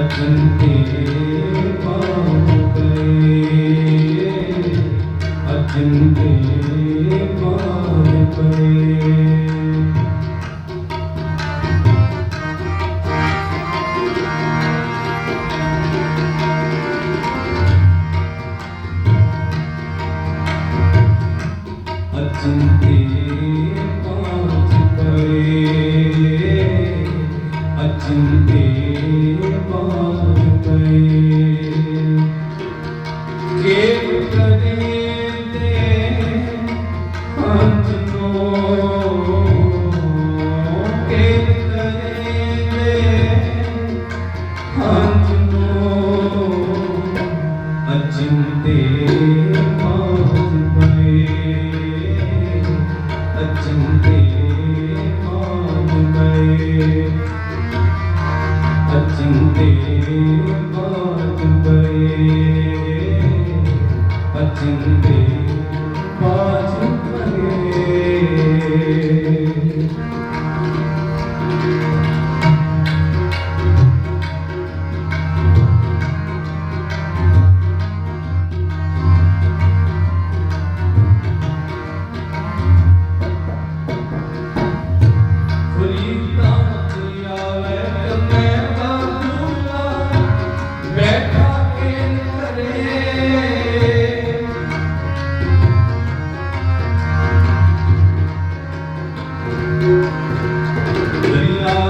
ਅਜੰਤੇ ਪਾਉ Yeah.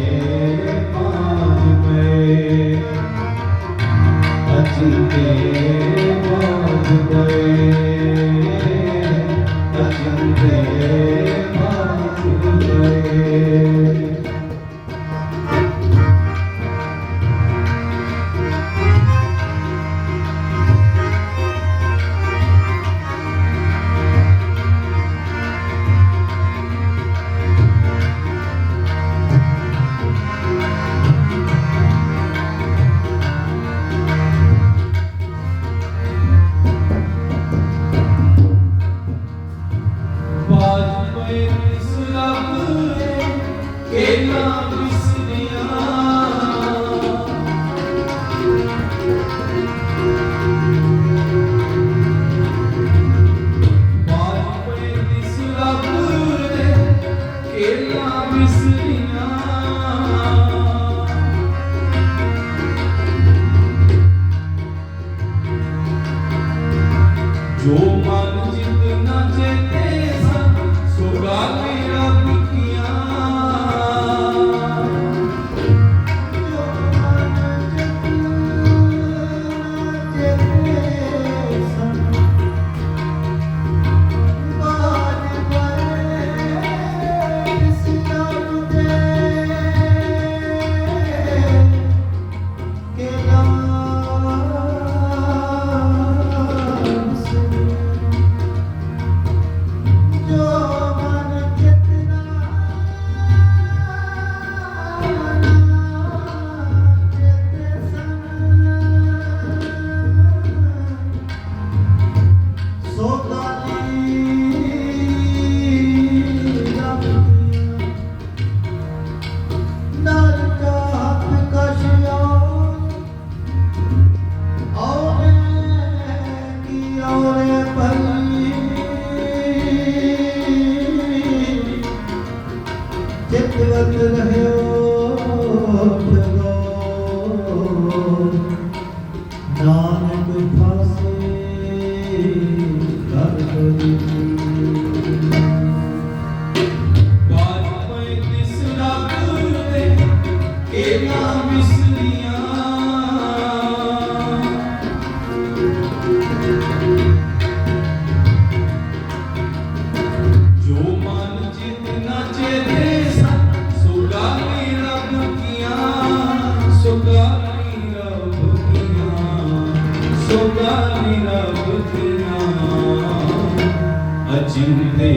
अचिंते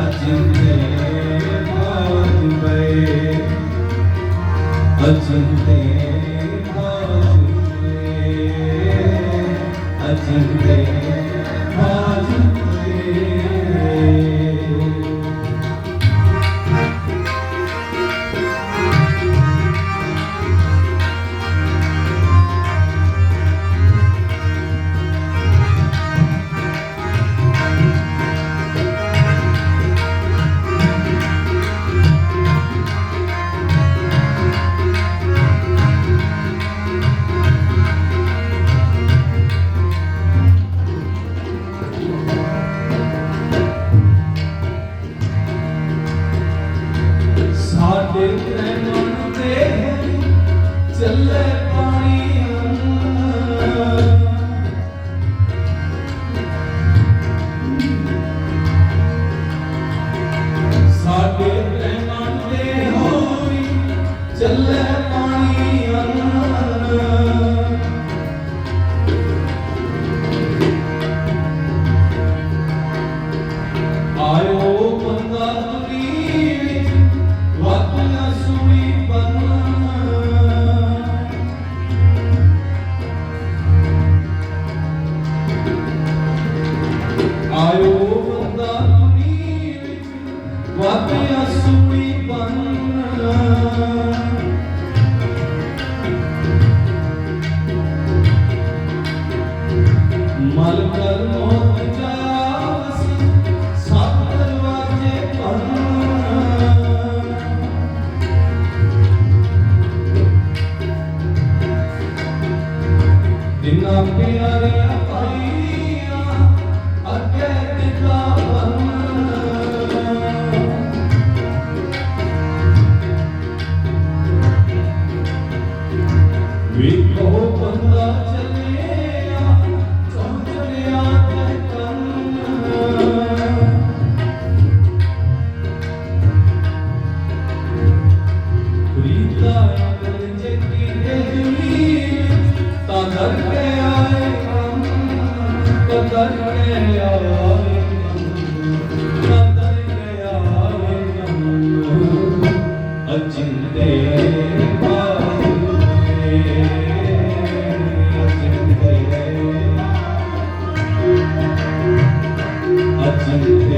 अचिंते अचिंते செல்ல ਜਿੰਨਾ ਪਿਆਰਿਆ ਪਾਈ ਕਰਨੇ ਆਵੇ ਨਦਰ ਗਿਆ ਵੇ ਅਜਿੰਦੇ Thank you.